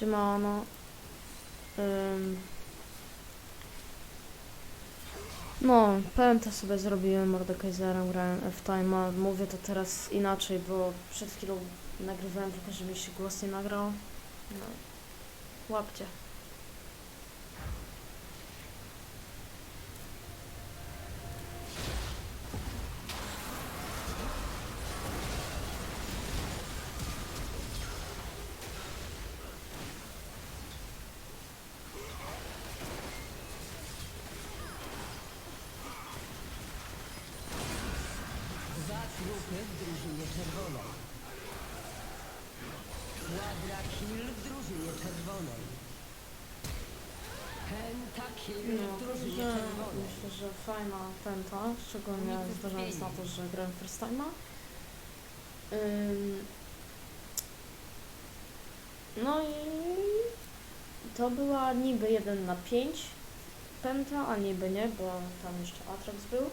Siemano. Ym. No, pętę sobie zrobiłem Mordekaiserem, grałem F-Time'a. Mówię to teraz inaczej, bo przed chwilą nagrywałem tylko, żeby mi się głos nie nagrał. No. Łapcie. Trupy w drużynie czerwonej. Quadra kill w drużynie czerwonej. Pentakill No, w drużynie że czerwonej. myślę, że fajna pęta, szczególnie zważając na to, że grałem first time'a. Ym, No i to była niby 1 na 5 pęta, a niby nie, bo tam jeszcze Atrox był.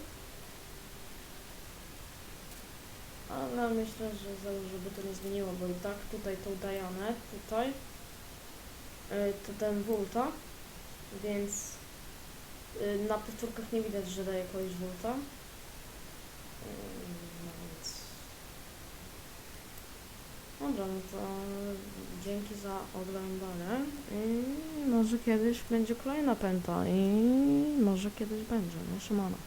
Ale myślę, że za dużo by to nie zmieniło, bo i tak tutaj tą Dianę, tutaj, y, to ten Vulta, więc y, na powtórkach nie widać, że daje kogoś Vulta. Ym, No więc... Dobra, no to dzięki za oglądanie i może kiedyś będzie kolejna pęta i może kiedyś będzie, no siemano.